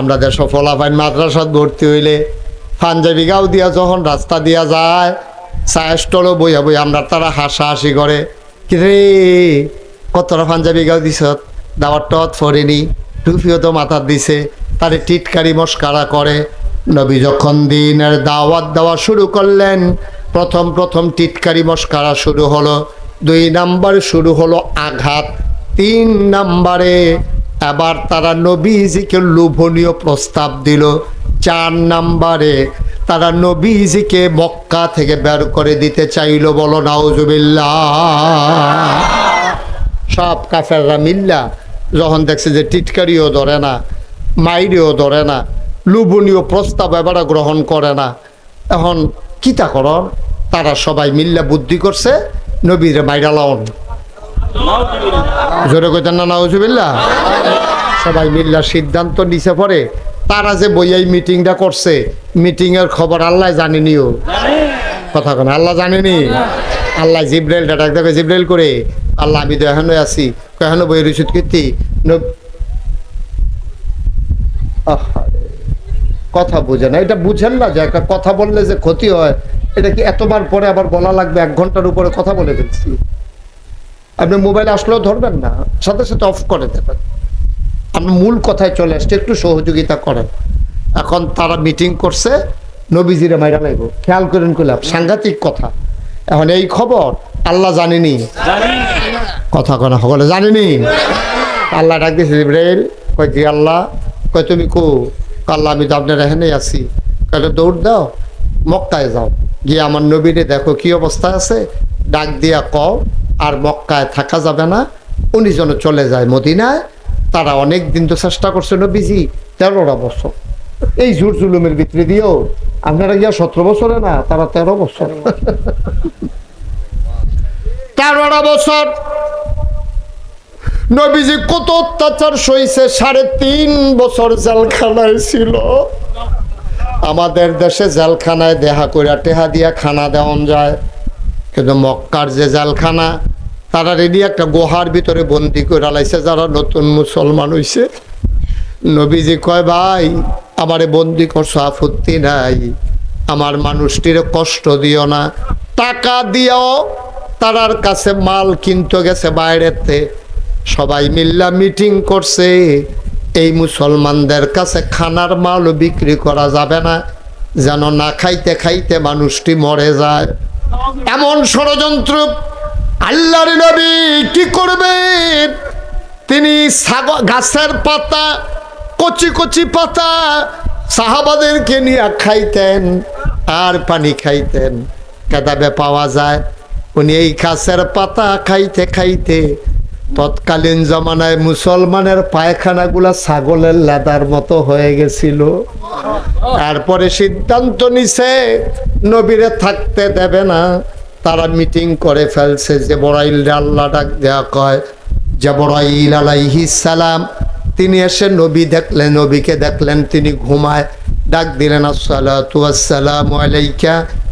আমরা দেশ ফলাফাইন মাদ্রাসাত ভর্তি হইলে পাঞ্জাবি গাও দিয়া যখন রাস্তা দিয়া যায়, চায়ের বইয়া বই আমরা তারা হাসাহাসি করে কিরে কতটা পাঞ্জাবি গাও দিছ? দাওয়ার টত ফরেনি টুপিও তো মাথার দিছে। তারে টিটকারি মস্কারা করে। নবী যখন দিনের দাওয়াত দেওয়া শুরু করলেন, প্রথম প্রথম টিটকারি মস্কারা শুরু হলো। দুই নাম্বার শুরু হলো আঘাত, তিন নাম্বারে এবার তারা নবীজিকে লোভনীয় প্রস্তাব দিল। চার নাম্বারে তারা নবীজিকে মক্কা থেকে বের করে দিতে চাইল বলো, নাউজুবিল্লাহ। সব কাফেররা মিল্লা, যখন দেখছে যে টিটকারিও ধরে না, মাইরেও ধরে না লুবনীয় প্রস্তাব এবারে গ্রহণ করে না। এখন কিতা কর তারা সবাই মিল্লা বুদ্ধি করছে, নবীরে মাইরা লাউন জোরে কইতেন না, নাউজুবিল্লাহ। সবাই মিল্লা সিদ্ধান্ত নিছে পরে তারা যে বইয়াই মিটিংটা করছে, মিটিংয়ের খবর আল্লাহ জানেনিও কথা কেন, আল্লাহ জানেনি? আল্লাহ জিব্রাইল ডাক দেখে জিব্রাইল করে, আল্লাহ আমি তো এখনও আছি এখনও বই রসিদ কীর্তি কথা বুঝে না, এটা বুঝেন না যে একটা কথা বললে যে ক্ষতি হয়, এটা কি এতবার পরে আবার বলা লাগবে, এক ঘণ্টার উপরে কথা বলে ফেলছি? আপনি মোবাইল আসলেও ধরবেন না, সাথে সাথে অফ করে দেবেন। আপনি মূল কথায় চলে আসছে, একটু সহযোগিতা করেন। এখন তারা মিটিং করছে, নবীজিরে মাইরা লাগবো খেয়াল করেন করলাম সাংঘাতিক কথা। এখন এই খবর আল্লাহ জানেনি। কথা কেন সকলে জানেনি। আল্লাহ ডাক দিয়েছে ইব্রাহিম কয় জি আল্লাহ, কয় তুমি কো? আল্লাহ, আমি তো আপনার এখানে আছি। কয় দৌড় দাও, মক্কায় যাও। গিয়ে আমার নবীরে দেখো, কি অবস্থা আছে? ডাক দিয়া কও। আর মক্কায় থাকা যাবে না। উনি যেন চলে যায় মদিনায়, তারা অনেক দিন তো চেষ্টা করছে নবীজি তেরোটা বছর। এই জুর জুলুমের ভিতরে দিয়েও আপনারা গিয়া সতেরো বছরে না, তারা তেরো বছর। তেরোটা বছর। নবীজি কত অত্যাচার সইছে, সাড়ে তিন বছর জেলখানায় ছিল। আমাদের দেশে জেলখানায় দেহা কইরা টেহা দিয়া খানা দেওয়ান যায়। কিন্তু মক্কার যে জালখানা, তারা রেডি একটা গুহার ভিতরে বন্দি করে লাইছে, যারা নতুন মুসলমান হইছে। নবীজি কয়, ভাই, আমারে বন্দি করছ, আপত্তি নাই। আমার মানুষটির কষ্ট দিও না। টাকা দিও, তারার কাছে মাল কিনতে গেছে বাইরেতে। সবাই মিল্লা মিটিং করছে। এই মুসলমানদের কাছে খানার মাল বিক্রি করা যাবে না। যেন না খাইতে খাইতে মানুষটি মরে যায়। এমন ষড়যন্ত্র আল্লাহর নবী কি করবেন তিনি গাছের পাতা, কচি কচি পাতা সাহাবাদেরকে নিয়ে খাইতেন আর পানি খাইতেন। কেদাবে পাওয়া যায়, উনি এই গাছের পাতা খাইতে খাইতে তৎকালীন জমানায় মুসলমানের পায়খানাগুলা ছাগলের লাদার মতো হয়ে গেছিল। তারপরে সিদ্ধান্ত নিছে, নবীরে থাকতে দেবে না। তারা মিটিং করে ফেলছে, যে বড়াইল আল্লাহ ডাক দেওয়া কয়, যে বড়াইল আলাইহি সালাম, তিনি এসে নবী দেখলেন, নবীকে দেখলেন, তিনি ঘুমায়, ডাক দিলেন আসসালামু আলাইকা।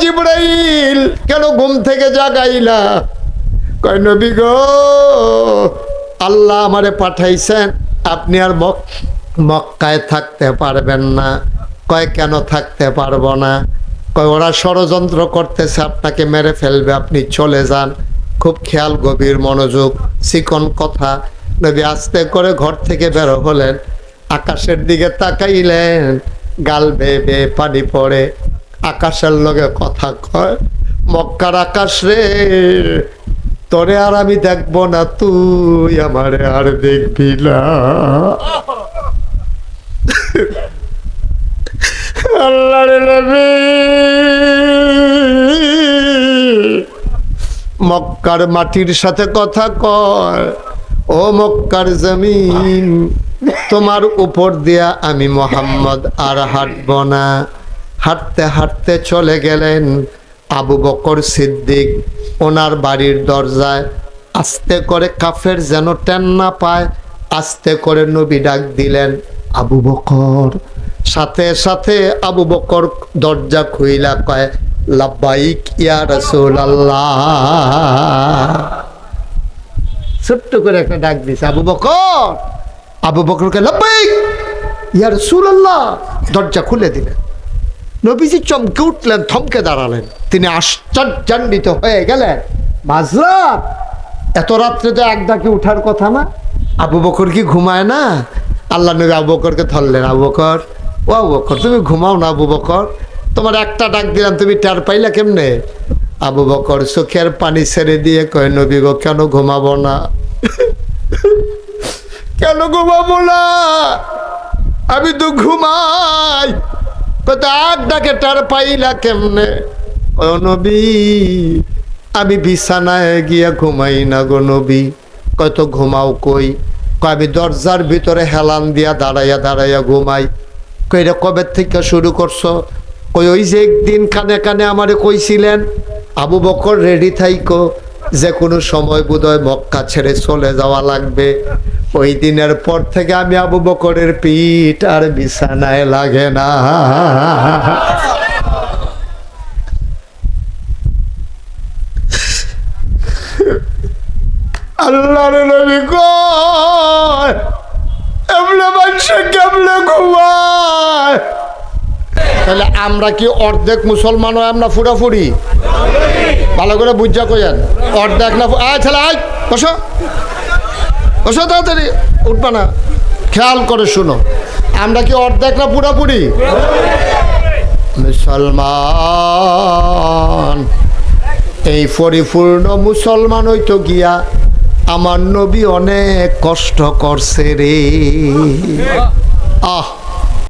জিব্রাইল, কেন ঘুম থেকে জাগাইলা? কয়, নবী গো, আল্লাহ আমারে পাঠাইছেন, আপনি আর মক, মক্কায় থাকতে পারবেন না। কয়, কেন থাকতে পারব না? কয়, ওরা ষড়যন্ত্র করতেছে, আপনাকে মেরে ফেলবে, আপনি চলে যান। খুব খেয়াল, গভীর মনোযোগ, চিকন কথা। নবী আস্তে করে ঘর থেকে বের হলেন, আকাশের দিকে তাকাইলেন, গাল বেয়ে বেয়ে পানি পড়ে। আকাশের লগে কথা কয়, মক্কার আকাশ রে, তোরে আর আমি দেখব না, তুই আমারে আর দেখবি না। মক্কার মাটির সাথে কথা কয়, ও মক্কার জমিন, তোমার উপর দিয়া আমি মোহাম্মদ আর হাঁটব না। হাঁটতে হাঁটতে চলে গেলেন আবু বকর সিদ্দিক। ওনার বাড়ির দরজায় আস্তে করে কাফের যেন টেন না পায়, আস্তে করে নবী ডাক দিলেন, আবু বকর। সাথে সাথে আবু বকর দরজা খুইলা কয়, লাব্বাইক ইয়া রাসূলুল্লাহ। ছোট্ট করে একটা ডাক দিছে, আবু বকর। আবু বকরকে, লাব্বাইক ইয়া রাসূলুল্লাহ। দরজা খুলে দিলেন। নবীজি চমকে উঠলেন, থমকে দাঁড়ালেন। তিনি আশ্চর্যান্বিত হয়ে গেলেন। মাঝরাত এত রাত্রে তো এক ডাকে উঠার কথা না? আবু বকর কি ঘুমায় না? আল্লাহ নবী আবু বকরকে ধরলেন, আবু বকর, ও আবু বকর, তুমি ঘুমাও না আবু বকর। তোমার একটা ডাক দিলাম, তুমি টার পাইলা কেমনে? আবু বকর চোখের পানি ছেড়ে দিয়ে কয়, নবী গো, কেন ঘুমাবো না? কেন ঘুমাবো না? আমি তো ঘুমাই ডাকে টার পাইলা কেমনে? ও নবী, আমি বিছানায় গিয়া ঘুমাই না গো নবী। কত ঘুমাও কই? আমি দরজার ভিতরে হেলান দিয়া দাঁড়াইয়া দাঁড়াইয়া ঘুমাই। কইরা কবে থেকে শুরু করছ? কই ওই যে একদিন কানে কানে আমারে কইছিলেন, আবু বকর রেডি থাইকো। যে কোনো সময় বোধহয় মক্কা ছেড়ে চলে যাওয়া লাগবে। ওই দিনের পর থেকে আমি আবু বকরের পিঠ আর বিছানায় লাগে না। আল্লাহর নবী মানুষ কেমনে ঘুমায়? তাহলে আমরা কি অর্ধেক মুসলমান হয় আমরা ফুরাফুরি ভালো করে বুঝা কইেন অর্ধেক না আয় ছেলে আয় বসো। বসো তাড়াতাড়ি, উঠবা না। খেয়াল করে শুনো। আমরা কি অর্ধেক না পুরাপুরি মুসলমান। এই পরিপূর্ণ মুসলমান হইতো গিয়া আমার নবী অনেক কষ্ট করছে রে। আহ